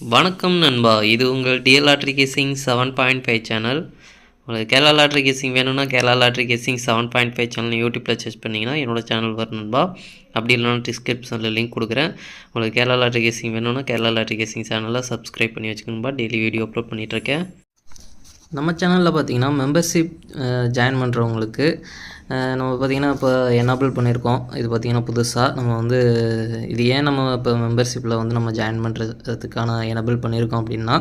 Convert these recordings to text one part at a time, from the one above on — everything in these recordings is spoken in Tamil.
வணக்கம் நண்பா. இது உங்கள் DL lottery guessing seven point five channel. உங்களுக்கு கேரளா லாட்ரி கேசிங் வேணும்னா Kerala lottery guessing seven point five channel யூடியூப்பில் சர்ச் பண்ணிங்கன்னா என்னோட சேனல் வரும் நண்பா. அப்படி இல்லைனா டிஸ்கிரிப்ஷனில் லிங்க் கொடுக்குறேன். உங்களுக்கு கேரளா லாட்ரி கேசிங் வேணும்னா கேரளா லாட்ரி கேசிங் சேனலில் சப்ஸ்கிரைப் பண்ணி வச்சுக்கணும்பா டெய்லி வீடியோ அப்லோட் பண்ணிகிட்ருக்கேன் நம்ம சேனலில் பார்த்தீங்கன்னா மெம்பர்ஷிப் ஜாயின் பண்ணுறவங்களுக்கு நம்ம பார்த்திங்கன்னா இப்போ என்னபிள் பண்ணியிருக்கோம். இது பார்த்திங்கன்னா புதுசாக நம்ம வந்து இது ஏன் நம்ம இப்போ மெம்பர்ஷிப்பில் வந்து நம்ம ஜாயின் பண்ணுறதுக்கான எனபிள் பண்ணியிருக்கோம் அப்படின்னா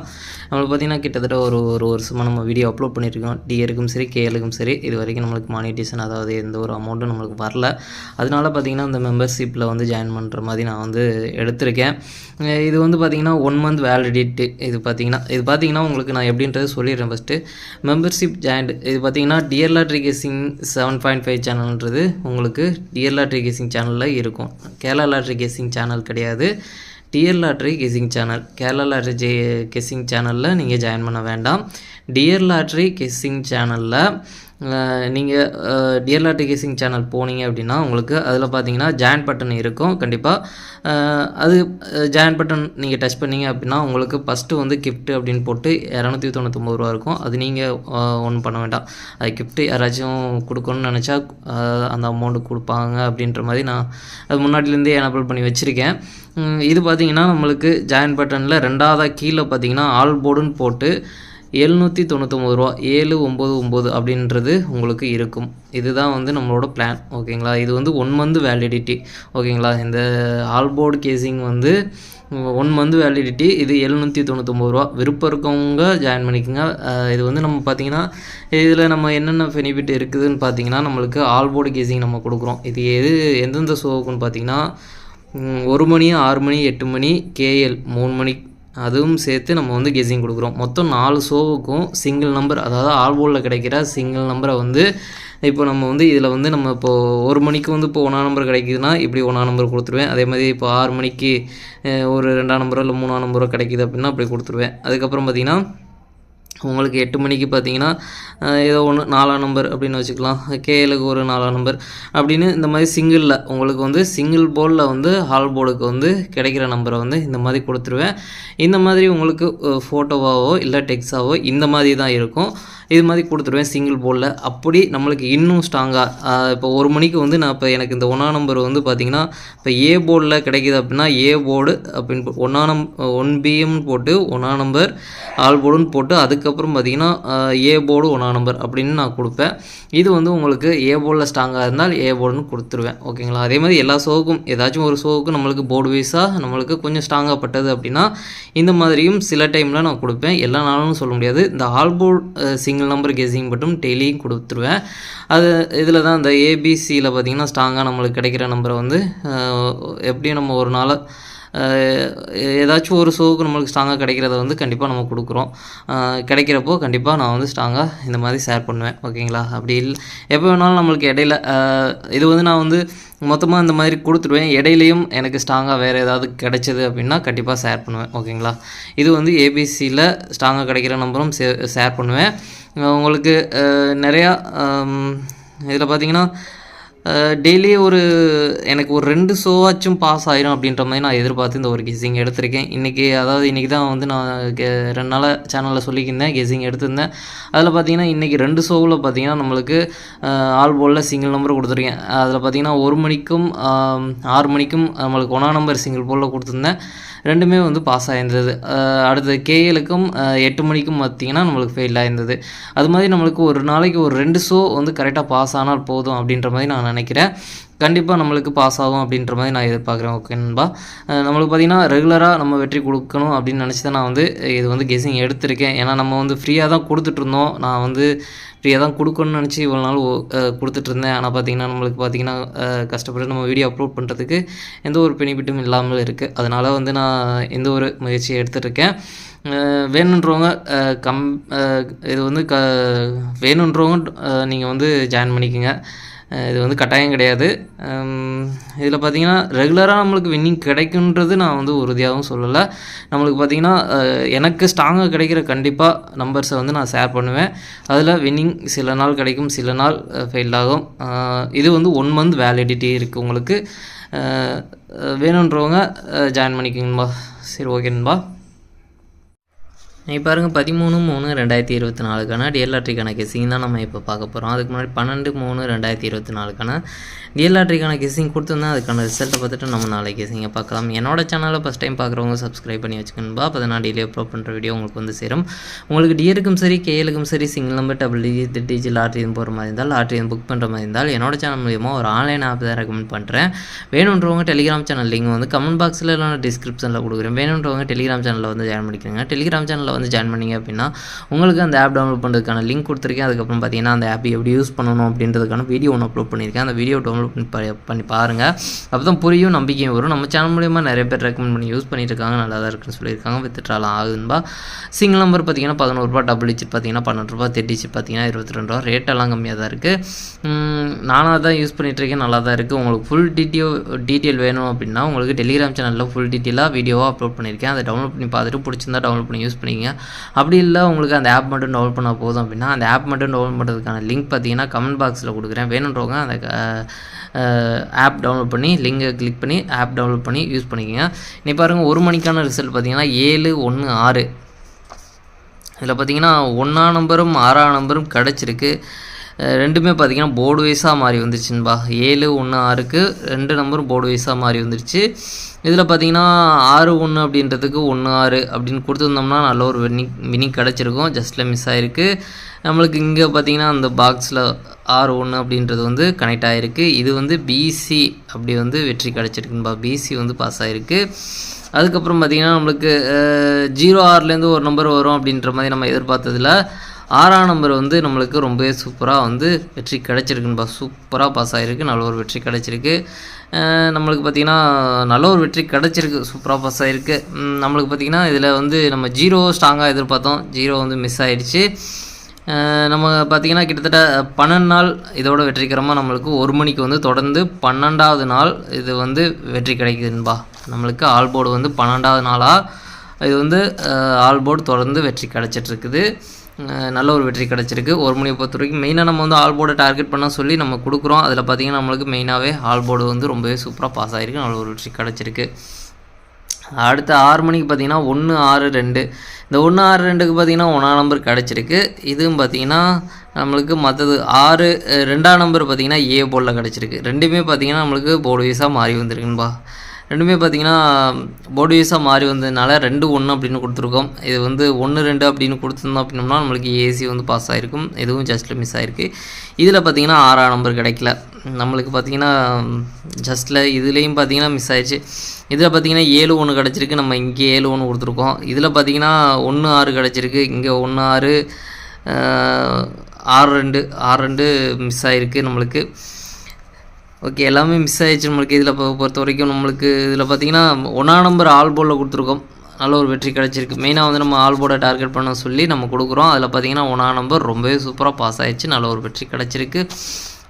நம்மளுக்கு பார்த்திங்கன்னா கிட்டத்தட்ட ஒரு ஒரு வருஷமாக நம்ம வீடியோ அப்லோட் பண்ணியிருக்கோம். டிஏருக்கும் சரி கேஎலுக்கும் சரி இது வரைக்கும் நம்மளுக்கு மானிட்டேஷன் அதாவது எந்த ஒரு அமௌண்ட்டும் நம்மளுக்கு வரல. அதனால பார்த்திங்கன்னா இந்த மெம்பர்ஷிப்பில் வந்து ஜாயின் பண்ணுற மாதிரி நான் வந்து எடுத்திருக்கேன். இது வந்து பார்த்திங்கன்னா ஒன் மந்த் வேலிடிட்டி இது பார்த்திங்கன்னா இது பார்த்திங்கன்னா உங்களுக்கு நான் எப்படின்றது சொல்லிடுறேன் ஃபஸ்ட்டு மெம்பர்ஷிப் ஜாயின்ட் இது பார்த்திங்கன்னா dear lottery guessing seven point five சேனல்ன்றது உங்களுக்கு டியர் லாட்ரி கேசிங் சேனலில் இருக்கும். கேரளா லாட்ரி கேசிங் சேனல் கிடையாது. Dear lottery guessing channel Kerala lottery J guessing சேனலில் நீங்கள் ஜாயின் பண்ண வேண்டாம். டியர் லாட்ரி கெஸிங் சேனலில் நீங்கள் டியர் லாட்ரி சேனல் போனீங்க அப்படின்னா உங்களுக்கு அதில் பார்த்தீங்கன்னா ஜாயின் பட்டன் இருக்கும் கண்டிப்பாக அது ஜாயின் பட்டன் நீங்கள் டச் பண்ணீங்க அப்படின்னா உங்களுக்கு ஃபஸ்ட்டு வந்து கிஃப்ட் அப்படின்னு போட்டு இரநூத்தி தொண்ணூத்தொம்பது ரூபா இருக்கும். அது நீங்கள் ஒன்றும் பண்ண வேண்டாம். அது கிஃப்ட்டு யாராச்சும் கொடுக்கணும்னு நினச்சா அந்த அமௌண்ட்டு கொடுப்பாங்க அப்படின்ற மாதிரி நான் அது முன்னாடிலேருந்தே எனபிள் பண்ணி வச்சுருக்கேன். இது பார்த்தீங்கன்னா நம்மளுக்கு ஜாயின் பட்டனில் ரெண்டாவதாக கீழே பார்த்தீங்கன்னா ஆல் போர்டுன்னு போட்டு எழுநூற்றி தொண்ணூத்தொம்பது ரூபா ஏழு ஒம்பது ஒம்பது அப்படின்றது உங்களுக்கு இருக்கும். இதுதான் வந்து நம்மளோட பிளான் ஓகேங்களா? இது வந்து ஒன் மந்த் வேலிடிட்டி ஓகேங்களா? இந்த ஆல்போர்டு கேசிங் வந்து ஒன் மந்த் வேலிடிட்டி இது எழுநூற்றி தொண்ணூத்தொம்பது ரூபா. விருப்பம் இருக்கவங்க ஜாயின் பண்ணிக்கோங்க. இது வந்து நம்ம பார்த்தீங்கன்னா இதில் நம்ம என்னென்ன பெனிஃபிட் இருக்குதுன்னு பார்த்தீங்கன்னா நம்மளுக்கு ஆல்போர்டு கேசிங் நம்ம கொடுக்குறோம். இது எது எந்தெந்த ஷோவுக்குன்னு பார்த்தீங்கன்னா ஒரு மணி ஆறு மணி எட்டு மணி கேஎல் மூணு மணி அதுவும் சேர்த்து நம்ம வந்து கெஸிங் கொடுக்குறோம். மொத்தம் நாலு ஷோவுக்கும் சிங்கிள் நம்பர் அதாவது ஆல்போலில் கிடைக்கிற சிங்கிள் நம்பரை வந்து இப்போ நம்ம வந்து இதில் வந்து நம்ம இப்போது ஒரு மணிக்கு வந்து இப்போ ஒன்றா நம்பர் கிடைக்குதுன்னா இப்படி ஒன்றா நம்பர் கொடுத்துருவேன். அதே மாதிரி இப்போ ஆறு மணிக்கு ஒரு ரெண்டாம் நம்பரோ இல்லை மூணாம் நம்பரோ கிடைக்குது அப்படின்னா அப்படி கொடுத்துருவேன். அதுக்கப்புறம் பார்த்திங்கன்னா உங்களுக்கு எட்டு மணிக்கு பார்த்தீங்கன்னா ஏதோ ஒன்று நாலாம் நம்பர் அப்படின்னு வச்சுக்கலாம். கேஎலுக்கு ஒரு நாலாம் நம்பர் அப்படின்னு இந்த மாதிரி சிங்கிளில் உங்களுக்கு வந்து சிங்கிள் போர்டில் வந்து ஹால் போர்டுக்கு வந்து கிடைக்கிற நம்பரை வந்து இந்த மாதிரி கொடுத்துருவேன். இந்த மாதிரி உங்களுக்கு ஃபோட்டோவாவோ இல்லை டெக்ஸாவோ இந்த மாதிரி தான் இருக்கும். இது மாதிரி கொடுத்துருவேன் சிங்கிள் போர்டில் அப்படி நம்மளுக்கு இன்னும் ஸ்ட்ராங்காக இப்போ ஒரு மணிக்கு வந்து நான் இப்போ எனக்கு இந்த ஒன்றா நம்பர் வந்து பார்த்திங்கன்னா இப்போ ஏ போர்டில் கிடைக்கிது அப்படின்னா ஏ போர்டு அப்படின்னு ஒன்றா நம் ஒன் பிஎம்னு போட்டு ஒன்றா நம்பர் ஆல் போர்டுன்னு போட்டு அதுக்கப்புறம் பார்த்தீங்கன்னா ஏ போர்டு ஒன்றா நம்பர் அப்படின்னு நான் கொடுப்பேன். இது வந்து உங்களுக்கு ஏ போர்டில் ஸ்ட்ராங்காக இருந்தால் ஏ போர்டுன்னு கொடுத்துருவேன். ஓகேங்களா அதே மாதிரி எல்லா ஷோவுக்கும் ஏதாச்சும் ஒரு ஷோவுக்கும் நம்மளுக்கு போர்டு வைஸாக நம்மளுக்கு கொஞ்சம் ஸ்ட்ராங்காக பட்டது அப்படின்னா இந்த மாதிரியும் சில டைமில் நான் கொடுப்பேன். எல்லா நாளும் சொல்ல முடியாது. இந்த all board single number guessing மட்டும் டெய்லியும் கொடுத்துருவேன். அது இதில் தான் இந்த ஏபிசியில் பார்த்தீங்கன்னா ஸ்ட்ராங்காக நம்மளுக்கு கிடைக்கிற நம்பரை வந்து எப்படியும் நம்ம ஒரு நாள் ஏதாச்சும் ஒரு ஷோவுக்கு நம்மளுக்கு ஸ்ட்ராங்காக கிடைக்கிறத வந்து கண்டிப்பாக நம்ம கொடுக்குறோம். கிடைக்கிறப்போ கண்டிப்பாக நான் வந்து ஸ்ட்ராங்காக இந்த மாதிரி ஷேர் பண்ணுவேன். ஓகேங்களா அப்படி இல்லை எப்போ வேணாலும் நம்மளுக்கு இடையில இது வந்து நான் வந்து மொத்தமாக இந்த மாதிரி கொடுத்துருவேன் இடையிலையும் எனக்கு ஸ்ட்ராங்காக வேறு ஏதாவது கிடைச்சது அப்படின்னா கண்டிப்பாக ஷேர் பண்ணுவேன். ஓகேங்களா இது வந்து ஏபிசியில் ஸ்ட்ராங்காக கிடைக்கிற நம்பரும் ஷேர் பண்ணுவேன். உங்களுக்கு நிறையா இதில் பார்த்தீங்கன்னா டெய்லி ஒரு எனக்கு ஒரு ரெண்டு ஷோவாச்சும் பாஸ் ஆயிரும் அப்படின்ற மாதிரி நான் எதிர்பார்த்து இந்த ஒரு கெஸிங் எடுத்திருக்கேன். இன்றைக்கி அதாவது இன்றைக்கி தான் வந்து நான் ரெண்டு நாளாக சேனலில் சொல்லியிருந்தேன் கெஸிங் எடுத்திருந்தேன். அதில் பார்த்தீங்கன்னா இன்றைக்கி ரெண்டு ஷோவில் பார்த்தீங்கன்னா நம்மளுக்கு ஆல் போலில் சிங்கிள் நம்பர் கொடுத்துருக்கேன். அதில் பார்த்தீங்கன்னா ஒரு மணிக்கும் ஆறு மணிக்கும் நம்மளுக்கு ஒன்றா நம்பர் சிங்கிள் போலில் கொடுத்துருந்தேன். ரெண்டுமே வந்து பாஸ் ஆகிருந்தது அடுத்து கேஎலுக்கும் எட்டு மணிக்கும் பார்த்திங்கன்னா நம்மளுக்கு ஃபெயில் ஆயிருந்தது. அது மாதிரி நம்மளுக்கு ஒரு நாளைக்கு ஒரு ரெண்டு ஷோ வந்து கரெக்டாக பாஸ் ஆனால் போதும் அப்படின்ற மாதிரி நான் நினைக்கிறேன். கண்டிப்பாக நம்மளுக்கு பாஸ் ஆகும் அப்படின்ற மாதிரி நான் எதிர்பார்க்குறேன் ஓகே நண்பா? நம்மளுக்கு பார்த்தீங்கன்னா ரெகுலராக நம்ம வெற்றி கொடுக்கணும் அப்படின்னு நினச்சி தான் நான் வந்து இது வந்து கெஸிங் எடுத்திருக்கேன். ஏன்னா நம்ம வந்து ஃப்ரீயாக தான் கொடுத்துட்ருந்தோம் நான் வந்து ஃப்ரீயாக தான் கொடுக்கணும்னு நினச்சி இவ்வளோ நாள் கொடுத்துட்டு இருந்தேன் ஆனால் பார்த்தீங்கன்னா நம்மளுக்கு பார்த்தீங்கன்னா கஷ்டப்பட்டு நம்ம வீடியோ அப்லோட் பண்ணுறதுக்கு எந்த ஒரு பெனிஃபிட்டும் இல்லாமல் இருக்குது அதனால் வந்து நான் எந்த ஒரு முயற்சியை எடுத்துகிட்ருக்கேன் வேணுன்றவங்க கம் இது வந்து க வேணுன்றவங்க நீங்கள் வந்து ஜாயின் பண்ணிக்கோங்க. இது வந்து கட்டாயம் கிடையாது. இதில் பார்த்தீங்கன்னா ரெகுலராக நம்மளுக்கு வின்னிங் கிடைக்குன்றது நான் வந்து உறுதியாகவும் சொல்லலை. நம்மளுக்கு பார்த்தீங்கன்னா எனக்கு ஸ்ட்ராங்காக கிடைக்கிற கண்டிப்பாக நம்பர்ஸை வந்து நான் ஷேர் பண்ணுவேன். அதில் வின்னிங் சில நாள் கிடைக்கும் சில நாள் ஃபெயில் ஆகும். இது வந்து ஒன் மந்த் வேலிடிட்டி இருக்குது உங்களுக்கு. வேணுன்றவங்க ஜாயின் பண்ணிக்கிங்கன்பா. சரி ஓகேன்பா இப்போ பாருங்கள் பதிமூணு மூணு ரெண்டாயிரத்தி இருபத்தி நாலுக்கான டிஎல்ஆர்டிக்கான கெஸிங் தான் நம்ம இப்போ பார்க்க போகிறோம் அதுக்கு முன்னாடி பன்னெண்டு மூணு ரெண்டாயிரத்தி இருபத்தி நாலுக்கான டிஎல்ஆர்டிக்கான கெஸிங் கொடுத்துருந்தா அதுக்கான ரிசல்ட்டை பார்த்துட்டு நம்ம நாளைக்கு கெஸிங்கை பார்க்கலாம். என்னோட சேனலை ஃபஸ்ட் டைம் பார்க்குறவங்க சப்ஸ்கிரைப் பண்ணி வச்சுக்கணும்பா. அப்போ நான் டெய்லி அப்லோட் பண்ணுற வீடியோ உங்களுக்கு வந்து சேரும். உங்களுக்கு டிஎருக்கும் சரி கேஎலுக்கும் சரி single number double digit DG lottery போகிற மாதிரி இருந்தால் லாட்ரி புக் பண்ணுற மாதிரி இருந்தால் என்னோட சேனல் மூலியமாக ஒரு ஆன்லைன் ஆப் தான் ரெக்கமெண்ட் பண்ணுறேன் வேணுன்றவங்க டெலிகிராம் சேனல் லிங்க் வந்து கமெண்ட் பாக்ஸில் நான் டிஸ்கிரிப்ஷனில் கொடுக்குறேன். வேணுன்றவங்க டெலிகிராம் சேனலில் வந்து ஜாயின் பண்ணிக்கிறேங்க டெலிகிராம் சேனலில் வந்து ஜாயின் பண்ணிங்க அப்படின்னா உங்களுக்கு அந்த ஆப் டவுன்லோட் பண்ணுறதுக்கான லிங்க் கொடுத்துருக்கேன். அதுக்கப்புறம் பார்த்தீங்கன்னா அந்த ஆப் எப்படி யூஸ் பண்ணணும் அப்படின்றதுக்கான வீடியோ ஒன்று அப்லோட் பண்ணியிருக்கேன். அந்த வீடியோ டவுன்லோட் பண்ணி பண்ணி பாருங்கள் அப்போ தான் புரியும் நம்பிக்கையும் வரும். நம்ம சேனல் மூலியமாக நிறைய பேர் ரெக்கமெண்ட் பண்ணி யூஸ் பண்ணிட்டு இருக்காங்க நல்லா தான் இருக்குன்னு சொல்லியிருக்காங்க. வித்துட்ராலாம் ஆகுதுன்பா சிங்கிள் நம்பர் பார்த்தீங்கன்னா பதினோருபா டபுள் டிஜிட் பார்த்தீங்கன்னா பன்னெண்டு ரூபா தேர்ட்டி டிஜிட் பார்த்தீங்கன்னா இருபத்தி ரெண்டு ரூபா ரேட்டெல்லாம் கம்மியாக தான் இருக்குது நானாக தான் யூஸ் பண்ணிகிட்ருக்கேன் இருக்கேன் நல்லா தான் இருக்குது உங்களுக்கு ஃபுல் டீட்டெயில் டீட்டெயில் வேணும் அப்படின்னா உங்களுக்கு டெலிகிராம் சேனலில் ஃபுல் டீட்டெயிலாக வீடியோவாக அப்லோட் பண்ணியிருக்கேன். அதை டவுன்லோட் பண்ணி பார்த்துட்டு பிடிச்சிருந்தா டவுன்லோட் பண்ணி யூஸ் பண்ணிக்கங்க. அப்படி இல்லை உங்களுக்கு அந்த ஆப் மட்டும் டவுன்லோட் பண்ணால் போதும் அப்படின்னா அந்த ஆப் மட்டும் டவுன்லோட் பண்ணுறதுக்கான லிங்க் பார்த்தீங்கன்னா கமெண்ட் பாக்ஸில் கொடுக்குறேன். வேணுன்றவங்க அந்த ஆப் டவுன்லோட் பண்ணி லிங்கை கிளிக் பண்ணி ஆப் டவுன்லோட் பண்ணி யூஸ் பண்ணிக்கோங்க. நீ பாருங்கள் ஒரு மணிக்கான ரிசல்ட் பார்த்தீங்கன்னா ஏழு ஒன்று ஆறு. இதில் பார்த்தீங்கன்னா ஒன்றா நம்பரும் ஆறாம் நம்பரும் கிடச்சிருக்கு. ரெண்டுமே பார்த்தீங்கன்னா போர்டு வைஸாக மாறி வந்துருச்சுன்பா ஏழு ஒன்று ஆறுக்கு ரெண்டு நம்பரும் போர்டு வைஸாக மாறி வந்துருச்சு. இதில் பார்த்தீங்கன்னா ஆறு ஒன்று அப்படின்றதுக்கு ஒன்று ஆறு அப்படின்னு கொடுத்துருந்தோம்னா நல்ல ஒரு வின்னிங் வின்னிங் கிடச்சிருக்கும். ஜஸ்ட்டில் மிஸ் ஆகிருக்கு நம்மளுக்கு இங்கே பார்த்தீங்கன்னா அந்த பாக்ஸில் ஆறு ஒன்று அப்படின்றது வந்து கனெக்ட் ஆகிருக்கு இது வந்து பிசி அப்படி வந்து வெற்றி கிடச்சிருக்குன்பா பிசி வந்து பாஸ் ஆகிருக்கு அதுக்கப்புறம் பார்த்தீங்கன்னா நம்மளுக்கு ஜீரோ ஆறுலேருந்து ஒரு நம்பர் வரும் அப்படின்ற மாதிரி நம்ம எதிர்பார்த்ததில் ஆறாம் நம்பர் வந்து நம்மளுக்கு ரொம்பவே சூப்பராக வந்து வெற்றி கிடச்சிருக்குன்பா சூப்பராக பாஸ் ஆகிருக்கு நல்ல ஒரு வெற்றி கிடச்சிருக்கு. நம்மளுக்கு பார்த்திங்கன்னா நல்ல ஒரு வெற்றி கிடச்சிருக்கு. சூப்பராக பாஸ் ஆகிருக்கு நம்மளுக்கு பார்த்திங்கன்னா இதில் வந்து நம்ம ஜீரோ ஸ்ட்ராங்காக எதிர்பார்த்தோம் ஜீரோ வந்து மிஸ் ஆகிடுச்சு நம்ம பார்த்திங்கன்னா கிட்டத்தட்ட பன்னெண்டு நாள் இதோட வெற்றிகரமாக நம்மளுக்கு ஒரு மணிக்கு வந்து தொடர்ந்து பன்னெண்டாவது நாள் இது வந்து வெற்றி கிடைக்குதுன்பா நம்மளுக்கு ஆல் போர்டு வந்து பன்னெண்டாவது நாளாக இது வந்து ஆல் போர்டு தொடர்ந்து வெற்றி கிடச்சிட்ருக்குது நல்ல ஒரு வெற்றி கிடச்சிருக்கு. ஒரு மணியை பொறுத்த வரைக்கும் மெயினாக நம்ம வந்து ஆல் போர்டை டார்கெட் பண்ண சொல்லி நம்ம கொடுக்குறோம். அதில் பார்த்திங்கன்னா நம்மளுக்கு மெயினாகவே ஆல் போர்டு வந்து ரொம்பவே சூப்பராக பாஸ் ஆகிருக்கு நல்ல ஒரு வெற்றி கிடச்சிருக்கு. அடுத்த ஆறு மணிக்கு பார்த்தீங்கன்னா ஒன்று ஆறு ரெண்டு. இந்த ஒன்று ஆறு ரெண்டுக்கு பார்த்தீங்கன்னா ஒன்றாம் நம்பர் கிடச்சிருக்கு. இதுவும் பார்த்தீங்கன்னா நம்மளுக்கு மற்றது ஆறு ரெண்டாம் நம்பர் பார்த்தீங்கன்னா ஏ போர்டில் கிடச்சிருக்கு. ரெண்டுமே பார்த்தீங்கன்னா நம்மளுக்கு போர்டு வைஸாக மாறி வந்திருக்குன்பா. ரெண்டுமே பார்த்தீங்கன்னா போர்டுவேஸாக மாறி வந்ததுனால ரெண்டு ஒன்று அப்படின்னு கொடுத்துருக்கோம். இது வந்து ஒன்று ரெண்டு அப்படின்னு கொடுத்துருந்தோம் அப்படின்னோம்னா நம்மளுக்கு ஏசி வந்து பாஸ் ஆகிருக்கும் எதுவும் ஜஸ்ட்டில் மிஸ் ஆகிருக்கு இதில் பார்த்தீங்கன்னா ஆறாம் நம்பர் கிடைக்கல. நம்மளுக்கு பார்த்தீங்கன்னா ஜஸ்ட்டில் இதுலேயும் பார்த்தீங்கன்னா மிஸ் ஆயிடுச்சு இதில் பார்த்தீங்கன்னா ஏழு ஒன்று கிடச்சிருக்கு. நம்ம இங்கே ஏழு ஒன்று கொடுத்துருக்கோம். இதில் பார்த்தீங்கன்னா ஒன்று ஆறு கிடச்சிருக்கு. இங்கே ஒன்று ஆறு ஆறு ரெண்டு ஆறு ரெண்டு மிஸ் ஆகிருக்கு நம்மளுக்கு. ஓகே எல்லாமே மிஸ் ஆயிடுச்சு நம்மளுக்கு இதில் பொறுத்த வரைக்கும் நம்மளுக்கு இதில் பார்த்தீங்கன்னா ஒன்றா நம்பர் ஆல் போலில் கொடுத்துருக்கோம். நல்ல ஒரு வெற்றி கிடச்சிருக்கு. மெயினாக வந்து நம்ம ஆல் போர்டை டார்கெட் பண்ண சொல்லி நம்ம கொடுக்குறோம். அதில் பார்த்தீங்கன்னா ஒன்றா நம்பர் ரொம்பவே சூப்பராக பாஸ் ஆகிடுச்சு நல்ல ஒரு வெற்றி கிடச்சிருக்கு.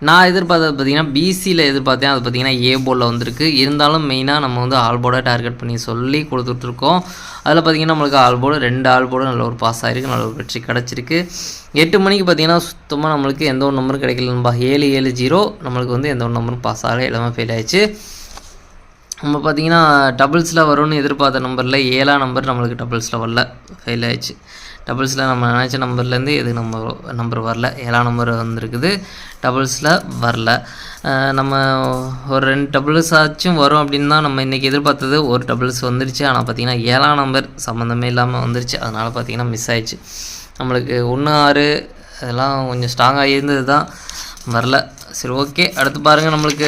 நான் எதிர்பார்த்தது பார்த்தீங்கன்னா பிசியில் எதிர்பார்த்தேன். அது பார்த்தீங்கன்னா ஏ போர்டில் வந்திருக்கு. இருந்தாலும் மெயினாக நம்ம வந்து ஆல் டார்கெட் பண்ணி சொல்லி கொடுத்துட்ருக்கோம். அதில் பார்த்தீங்கன்னா நம்மளுக்கு ஆல் போர்டு ரெண்டு ஆல் போர்டு நல்ல ஒரு பாஸ் ஆகிருக்கு நல்ல ஒரு வெற்றி கிடச்சிருக்கு. எட்டு மணிக்கு பார்த்தீங்கன்னா சுத்தமாக நம்மளுக்கு எந்த ஒரு நம்பரும் கிடைக்கலன்பா ஏழு ஏழு ஜீரோ நம்மளுக்கு வந்து எந்த ஒரு நம்பரும் பாஸ் ஆகல. எல்லாமே ஃபெயில் ஆயிடுச்சு. நம்ம பார்த்தீங்கன்னா டபுள்ஸில் வரும்னு எதிர்பார்த்த நம்பரில் ஏழாம் நம்பர் நம்மளுக்கு டபுள்ஸில் வரல. ஃபெயில் ஆயிடுச்சு. டபுள்ஸில் நம்ம நினச்ச நம்பர்லேருந்து எது நம்பர் நம்பர் வரல? ஏழாம் நம்பர் வந்திருக்குது. டபுள்ஸில் வரல. நம்ம ஒரு ரெண்டு டபுள்ஸ் ஆச்சும் வரும் அப்படின்னு தான் நம்ம இன்றைக்கி எதிர்பார்த்தது. ஒரு டபுள்ஸ் வந்துருச்சு. ஆனால் பார்த்திங்கன்னா ஏழாம் நம்பர் சம்மந்தமே இல்லாமல் வந்துருச்சு. அதனால் பார்த்தீங்கன்னா மிஸ் ஆயிடுச்சு. நம்மளுக்கு ஒன்று ஆறு அதெல்லாம் கொஞ்சம் ஸ்ட்ராங்காக இருந்தது தான் வரல. சரி ஓகே அடுத்து பாருங்கள் நம்மளுக்கு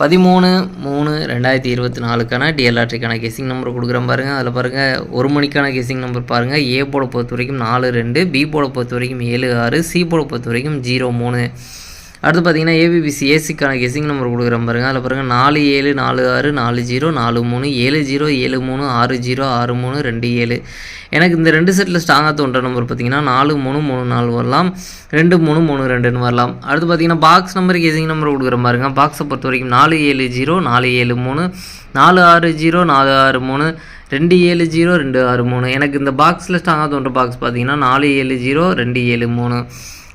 பதிமூணு மூணு ரெண்டாயிரத்தி இருபத்தி நாலுக்கான டிஎல்ஆர்டிக்கான கெஸிங் நம்பர் கொடுக்குறேன் பாருங்கள் அதில் பாருங்கள் ஒரு மணிக்கான கெஸிங் நம்பர் பாருங்கள் ஏ போட பொறுத்த வரைக்கும் நாலு ரெண்டு பி போட பொறுத்த வரைக்கும் ஏழு ஆறு சி போட பொறுத்த வரைக்கும் ஜீரோ மூணு. அடுத்து பார்த்தீங்கன்னா ஏபிபிசி ஏசிக்கான கெஸிங் நம்பர் கொடுக்குறேன் பாருங்கள் அதில் பாருங்கள் நாலு ஏழு நாலு ஆறு நாலு ஜீரோ நாலு மூணு ஏழு ஜீரோ ஏழு மூணு ஆறு ஜீரோ ஆறு மூணு ரெண்டு ஏழு. எனக்கு இந்த ரெண்டு செட்டில் ஸ்ட்ராங்காக தோன்ற நம்பர் பார்த்தீங்கன்னா நாலு மூணு மூணு நாலு வரலாம். ரெண்டு மூணு மூணு ரெண்டுன்னு வரலாம். அடுத்து பார்த்தீங்கன்னா பாக்ஸ் நம்பர் கெசிங் நம்பர் கொடுக்குற பாருங்க. பாக்ஸை பொறுத்த வரைக்கும் நாலு ஏழு ஜீரோ நாலு ஏழு மூணு நாலு ஆறு ஜீரோ நாலு ஆறு மூணு ரெண்டு ஏழு ஜீரோ ரெண்டு ஆறு மூணு. எனக்கு இந்த பாக்ஸில் ஸ்ட்ராங்காக தோன்ற பாக்ஸ் பார்த்தீங்கன்னா நாலு ஏழு ஜீரோ ரெண்டு ஏழு மூணு.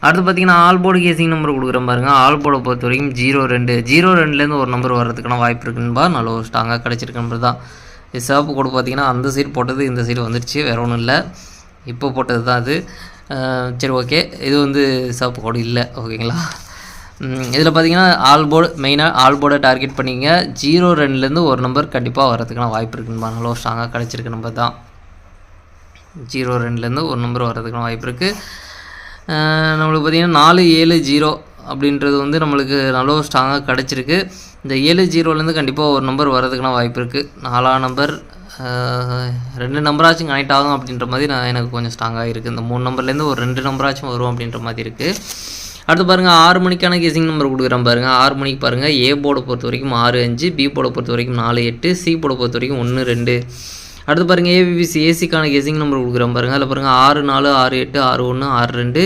அடுத்து பார்த்தீங்கன்னா ஆல்போர்டு கேசிங் நம்பர் கொடுக்குறேன் பாருங்கள் ஆல்போர்டை பொறுத்த வரைக்கும் ஜீரோ ரெண்டு ஜீரோ ரெண்டுலேருந்து ஒரு நம்பர் வர்றதுக்கான வாய்ப்பு இருக்குன்பா நல்ல ஒரு ஸ்ட்ராங்காக கிடச்சிருக்க நம்பர் தான். சிவப்பு கோடு பார்த்தீங்கன்னா அந்த சைடு போட்டது இந்த சைடு வந்துடுச்சு வேற ஒன்றும் இல்லை. இப்போ போட்டது தான் அது சரி ஓகே இது வந்து சிவப்பு கோடு இல்லை. ஓகேங்களா இதில் பார்த்தீங்கன்னா ஆல் போர்டு மெயினாக ஆல் போர்டை டார்கெட் பண்ணிங்க. ஜீரோ ரெண்டுலேருந்து ஒரு நம்பர் கண்டிப்பாக வரதுக்கான வாய்ப்பு இருக்குன்னு ஒரு ஸ்ட்ராங்காக கிடச்சிருக்கு நம்பர் தான். ஜீரோ ரெண்டுலேருந்து ஒரு நம்பர் வர்றதுக்கான வாய்ப்பு இருக்குது நம்மளுக்கு பார்த்திங்கன்னா நாலு ஏழு ஜீரோ அப்படின்றது வந்து நம்மளுக்கு நல்ல ஸ்ட்ராங்காக கிடச்சிருக்கு. இந்த ஏழு ஜீரோலேருந்து கண்டிப்பாக ஒரு நம்பர் வரதுக்குனா வாய்ப்பு இருக்குது நாலா நம்பர் ரெண்டு நம்பராச்சும் கனெக்ட் ஆகும் அப்படின்ற மாதிரி நான் எனக்கு கொஞ்சம் ஸ்ட்ராங்காக இருக்குது இந்த மூணு நம்பர்லேருந்து ஒரு ரெண்டு நம்பராச்சும் வரும் அப்படின்ற மாதிரி இருக்குது அடுத்து பாருங்கள் ஆறு மணிக்கான கெசிங் நம்பர் கொடுக்குறேன் பாருங்கள் ஆறு மணிக்கு பாருங்கள் ஏ போர்டை பொறுத்த வரைக்கும் ஆறு அஞ்சு பி போர்டை பொறுத்த வரைக்கும் நாலு எட்டு சி போர்டை பொறுத்த வரைக்கும் ஒன்று ரெண்டு. அடுத்து பாருங்கள் ஏபிபிசி ஏசிக்கான கெஸிங் நம்பர் கொடுக்குறேன் பாருங்கள் அதில் பாருங்கள் ஆறு நாலு ஆறு எட்டு ஆறு ஒன்று ஆறு ரெண்டு.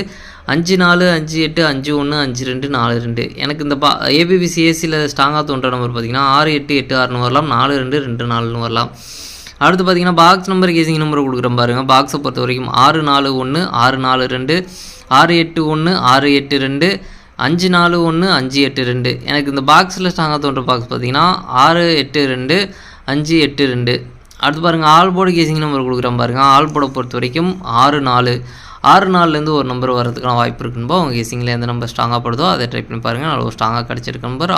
அஞ்சு நாலு அஞ்சு எட்டு அஞ்சு ஒன்று அஞ்சு ரெண்டு நாலு ரெண்டு. எனக்கு இந்த பா ஏபிபிசி ஏசியில் ஸ்ட்ராங்காக தோன்ற நம்பர் பார்த்தீங்கன்னா ஆறு எட்டு எட்டு ஆறுன்னு வரலாம். நாலு ரெண்டு ரெண்டு நாலுன்னு வரலாம். அடுத்து பார்த்தீங்கன்னா பாக்ஸ் நம்பர் கேசிங் நம்பர் கொடுக்குறேன் பாருங்கள் பாக்ஸை பொறுத்த வரைக்கும் ஆறு நாலு ஒன்று ஆறு நாலு ரெண்டு. ஆறு எட்டு ஒன்று ஆறு எட்டு ரெண்டு. அஞ்சு நாலு ஒன்று அஞ்சு எட்டு ரெண்டு. எனக்கு இந்த பாக்ஸில் ஸ்ட்ராங்காக தோன்ற பாக்ஸ் பார்த்தீங்கன்னா ஆறு எட்டு ரெண்டு அஞ்சு எட்டு ரெண்டு. அடுத்து பாருங்கள் ஆல் கேசிங் நம்பர் கொடுக்குறேன் பாருங்கள் ஆல் பொறுத்த வரைக்கும் ஆறு நாலு. ஆறு நாலுலேருந்து ஒரு நம்பர் வரதுக்கான வாய்ப்பு இருக்குன்போ அவங்க கேசிங்கில் எந்த நம்பர் ஸ்ட்ராங்காக படுதோ அதை ட்ரை பண்ணி பாருங்கள் நல்ல ஒரு ஸ்ட்ராங்காக கிடச்சிருக்க நம்பர்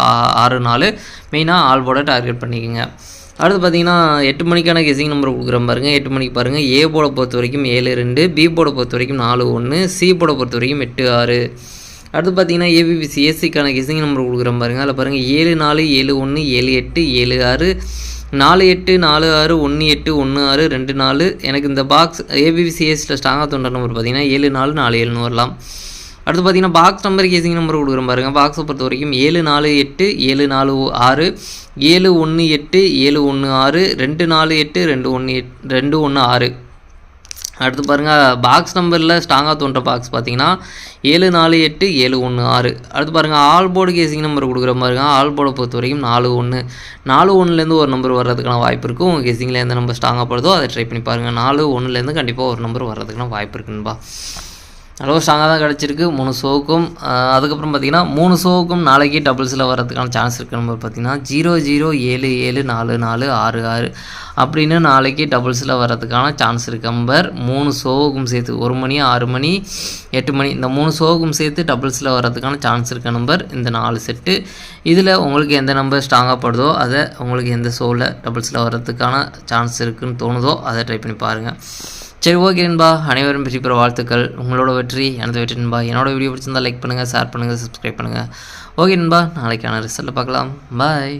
ஆறு நாலு. மெயினாக ஆல்போட டார்கெட் பண்ணிக்கோங்க. அடுத்து பார்த்தீங்கன்னா எட்டு மணிக்கான கெஸிங் நம்பர் கொடுக்குறேன் பாருங்கள் எட்டு மணிக்கு பாருங்கள் ஏ போட பொறுத்த வரைக்கும் ஏழு ரெண்டு. பி போட பொறுத்த வரைக்கும் நாலு ஒன்று சி போட பொறுத்த வரைக்கும் எட்டு ஆறு. அடுத்து பார்த்தீங்கன்னா ஏபிபிசி ஏசிக்கான கெஸிங் நம்பர் கொடுக்குறேன் பாருங்கள் அதில் பாருங்கள் ஏழு நாலு ஏழு ஒன்று ஏழு எட்டு ஏழு ஆறு. நாலு எட்டு நாலு ஆறு ஒன்று எட்டு ஒன்று ஆறு ரெண்டு நாலு. எனக்கு இந்த பாக்ஸ் ஏபிபிசிஎஸில் ஸ்ட்ராங்காக தோன்ற நம்பர் பார்த்தீங்கன்னா ஏழு நாலு நாலு ஏழுன்னு வரலாம் அடுத்து பார்த்தீங்கன்னா பாக்ஸ் நம்பர் கேசிங் நம்பர் கொடுக்குறேன் பாருங்கள் பாக்ஸை பொறுத்த வரைக்கும் ஏழு நாலு எட்டு ஏழு நாலு ஆறு ஏழு ஒன்று எட்டு ஏழு ஒன்று ஆறு ரெண்டு நாலு எட்டு ரெண்டு ஒன்று எட் ரெண்டு ஒன்று ஆறு. அடுத்து பாருங்கள் பாக்ஸ் நம்பரில் ஸ்ட்ராங்காக தோன்ற பாக்ஸ் பார்த்தீங்கன்னா ஏழு நாலு எட்டு ஏழு ஒன்று ஆறு. அடுத்து பாருங்கள் ஆல் போர்டு கேசிங் நம்பர் கொடுக்குற பாருங்க ஆல் போர்டை பொறுத்த வரைக்கும் நாலு ஒன்று நாலு ஒன்றுலேருந்து ஒரு நம்பர் வர்றதுக்கான வாய்ப்பு இருக்குது உங்கள் கேசிங்கில் எந்த நம்பர் ஸ்ட்ராங்காக படுதோ அதை ட்ரை பண்ணி பாருங்கள் நாலு ஒன்றுலேருந்து கண்டிப்பாக ஒரு நம்பர் வர்றதுக்கான வாய்ப்பு இருக்குன்பா அளவு ஸ்ட்ராங்காக தான் கிடச்சிருக்கு. மூணு ஷோக்கும் அதுக்கப்புறம் பார்த்தீங்கன்னா மூணு ஷோவுக்கும் நாளைக்கு டபுள்ஸில் வரதுக்கான சான்ஸ் இருக்குது நம்பர் பார்த்தீங்கன்னா ஜீரோ ஜீரோ ஏழு ஏழு நாலு நாலு ஆறு ஆறு அப்படின்னு நாளைக்கு டபுள்ஸில் வரதுக்கான சான்ஸ் இருக்குது நம்பர் மூணு ஷோவுக்கும் சேர்த்து ஒரு மணி ஆறு மணி எட்டு மணி இந்த மூணு ஷோவுக்கும் சேர்த்து டபுள்ஸில் வரதுக்கான சான்ஸ் இருக்க நம்பர் இந்த நாலு செட்டு இதில் உங்களுக்கு எந்த நம்பர் ஸ்ட்ராங்காக படுதோ அதை உங்களுக்கு எந்த ஷோவில் டபுள்ஸில் வரதுக்கான சான்ஸ் இருக்குதுன்னு தோணுதோ அதை ட்ரை பண்ணி பாருங்கள் சரி ஓகே நண்பா. அனைவரும் பெரிய பெற வாழ்த்துக்கள். உங்களோட வெற்றி எனது வெற்றி நண்பா. என்னோட வீடியோ பிடிச்சிருந்தால் லைக் பண்ணுங்கள் ஷேர் பண்ணுங்கள் சப்ஸ்கிரைப் பண்ணுங்கள் ஓகே நண்பா. நாளைக்கான ரிசல்ட்டை பார்க்கலாம். பாய்